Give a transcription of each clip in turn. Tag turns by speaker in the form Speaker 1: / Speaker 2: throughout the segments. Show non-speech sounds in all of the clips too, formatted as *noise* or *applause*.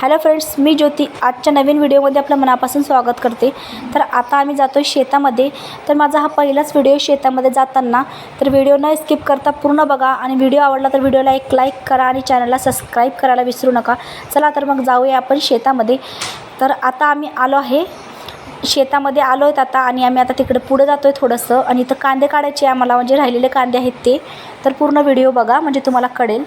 Speaker 1: Hello friends मी ज्योती. आजच्या नवीन व्हिडिओमध्ये आपलं मनापासून स्वागत करते. तर आता आम्ही जातो आहे शेतामध्ये. तर माझा हा पहिलाच व्हिडिओ शेतामध्ये जाताना. तर व्हिडिओ न स्किप करता पूर्ण बघा आणि व्हिडिओ आवडला तर व्हिडिओला एक लाईक करा आणि चॅनलला सबस्क्राईब करायला विसरू नका. चला तर मग जाऊया आपण शेतामध्ये. तर आता आम्ही आलो आहे. शेतामध्ये आलो आहेत आता आणि आम्ही आता तिकडे पुढे जातो आहे थोडंसं. आणि इथं कांदे काढायचे आहे आम्हाला म्हणजे राहिलेले कांदे आहेत ते. तर पूर्ण व्हिडिओ बघा म्हणजे तुम्हाला कळेल.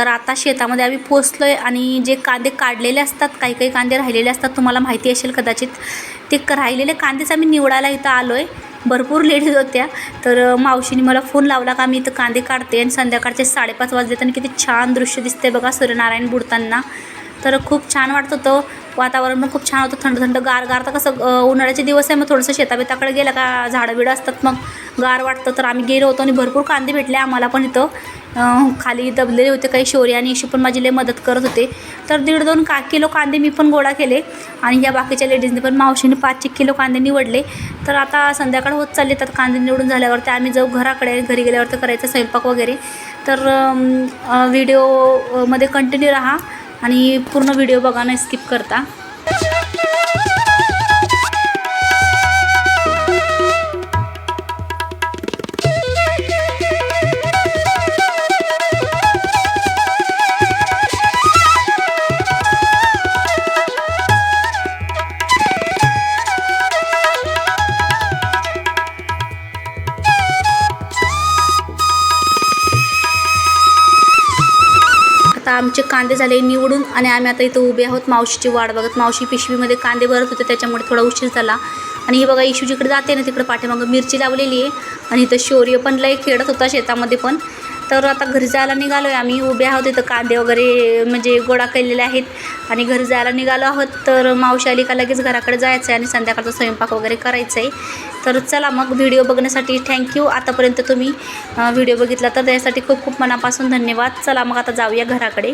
Speaker 1: तर आता शेतामध्ये आम्ही पोचलो आहे आणि जे कांदे काढलेले असतात काही काही कांदे राहिलेले असतात तुम्हाला माहिती असेल कदाचित. ते राहिलेले कांदेच आम्ही निवडायला इथं आलो आहे भरपूर लेडीज *laughs* होत्या. तर मावशीने मला फोन लावला का मी इथं कांदे काढते आणि संध्याकाळचे साडेपाच वाजले आणि किती छान दृश्य दिसते बघा सूर्यनारायण बुडताना. तर खूप छान वाटत होतं. वातावरण पण खूप छान होतं. थंड थंड गार गार तर कसं उन्हाळ्याचे दिवस आहे मग थोडंसं शेताबिताकडे गेलं का झाडं बिडं असतात मग गार वाटतं. तर आम्ही गेलो होतो आणि भरपूर कांदे भेटले आम्हाला पण इथं. खाली दबलेले होते काही शोरी आणि इशू पण माझी लय मदत करत होते. तर दीड दोन का किलो कांदे मी पण गोळा केले आणि या बाकीच्या लेडीजने पण मावशीने पाच एक किलो कांदे निवडले. तर आता संध्याकाळ होत चालली तर कांदे निवडून झाल्यावरती आम्ही जाऊ घराकडे घरी गेल्यावर तर करायचं स्वयंपाक वगैरे. तर व्हिडिओमध्ये कंटिन्यू राहा. आणि पूर्ण व्हिडिओ बघा न स्किप करता. आता आमचे कांदे झाले निवडून आणि आम्ही आता इथं उभे आहोत. मावशीची वाट बघत. मावशी पिशवीमध्ये कांदे भरत होते त्याच्यामुळे थोडा उशीर झाला. आणि हे बघा इशू जिकडे जाते ना तिकडे पाठीमागं मिरची लावलेली आहे. आणि इथं शौर्य पण लय खेळत होता शेतामध्ये पण. तर आता घरी जायला निघालो आहे आम्ही उभे आहोत इथं कांदे वगैरे म्हणजे गोळा केलेले आहेत. आणि घरी जायला निघालो आहोत तर मावशी आली का लगेच घराकडे जायचं आहे आणि संध्याकाळचा स्वयंपाक वगैरे करायचं आहे तर चला मग व्हिडिओ बघण्यासाठी थँक्यू आतापर्यंत तुम्ही व्हिडिओ बघितला तर त्यासाठी खूप खूप मनापासून धन्यवाद. चला मग आता जाऊया घराकडे.